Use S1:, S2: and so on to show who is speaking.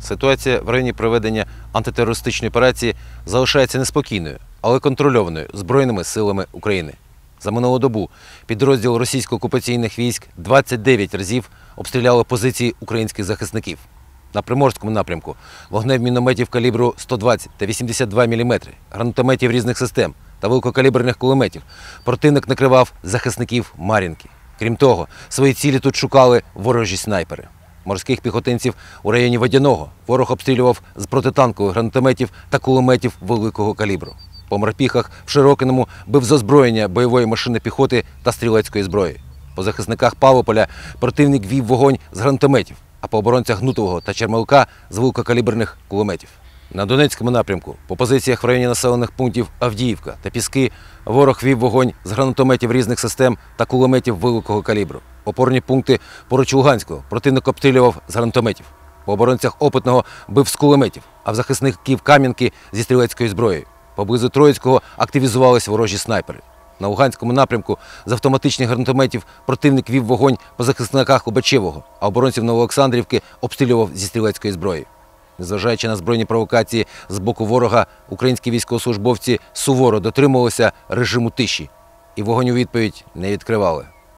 S1: Ситуація в районі проведення антитерористичної операції залишається неспокійною, але контрольованою Збройними силами України. За минулу добу підрозділ російсько-окупаційних військ 29 разів обстріляли позиції українських захисників. На Приморському напрямку вогнем мінометів калібру 120 та 82 мм, гранатометів різних систем та великокаліберних кулеметів противник накривав захисників Мар'їнки. Крім того, свої цілі тут шукали ворожі снайпери. Морських піхотинців у районі Водяного ворог обстрілював з протитанкових гранатометів та кулеметів великого калібру. По морпіхах в Широкиному бив з озброєння бойової машини піхоти та стрілецької зброї. По захисниках Павополя противник вів вогонь з гранатометів, а по оборонцях Гнутового та Чермалка з великокаліберних кулеметів. На Донецькому напрямку, по позиціях в районі населених пунктів Авдіївка та Піски, ворог вів вогонь з гранатометів різних систем та кулеметів великого калібру. Опорні пункти поруч Луганського противник обстрілював з гранатометів. По оборонцях опитного бив з кулеметів, а в захисників Кам'янки зі стрілецької зброї. Поблизу Троїцького активізувались ворожі снайпери. На Луганському напрямку з автоматичних гранатометів противник вів вогонь по захисниках Лобачевого, а оборонців Новоолександрівки обстрілював зі стрілецької зброї. Незважаючи на збройні провокації з боку ворога, українські військовослужбовці суворо дотримувалися режиму тиші і вогонь у відповідь не відкривали.